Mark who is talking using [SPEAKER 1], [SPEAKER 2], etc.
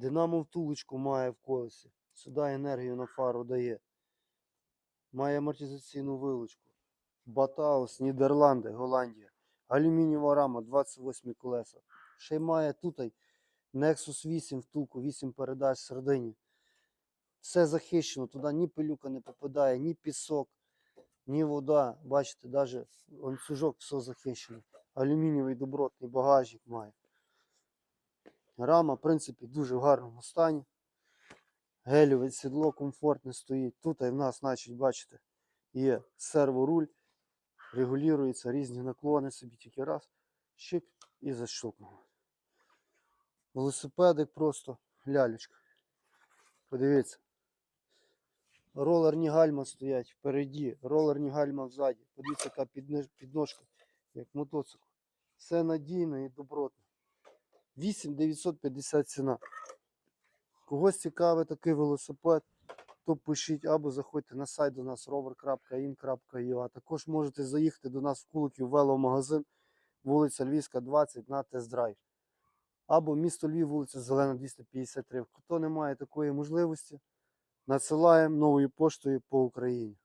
[SPEAKER 1] Динамо втулочку має в колесі. Сюди енергію на фару дає. Має амортизаційну вилучку. Батаус, Нідерланди, Голландія. Алюмінієва рама, 28 колеса. Ще й має тут Nexus 8 втулку, 8 передач середині. Все захищено, туди ні пилюка не попадає, ні пісок, ні вода. Бачите, навіть ланцюжок все захищено. Алюмінієвий добротний багажник має. Рама, в принципі, дуже в гарному стані. Гелеве сідло комфортне стоїть. Тут і в нас, значить, бачите, є серворуль, регулюються різні наклони собі тільки раз, щик і защелкнуло. Велосипедик просто лялечка. Подивіться. Ролерні гальма стоять впереді, ролерні гальма ззаді. Подивіться, яка підножка, як мотоцикл. Все надійно і добротно. 8950 ціна. Когось цікавий такий велосипед, то пишіть або заходьте на сайт до нас rover.in.ua. Також можете заїхати до нас в Куликів веломагазин, вулиця Львівська, 20 на тест-драйв. Або місто Львів, вулиця Зелена, 253. Хто не має такої можливості, надсилаємо новою поштою по Україні.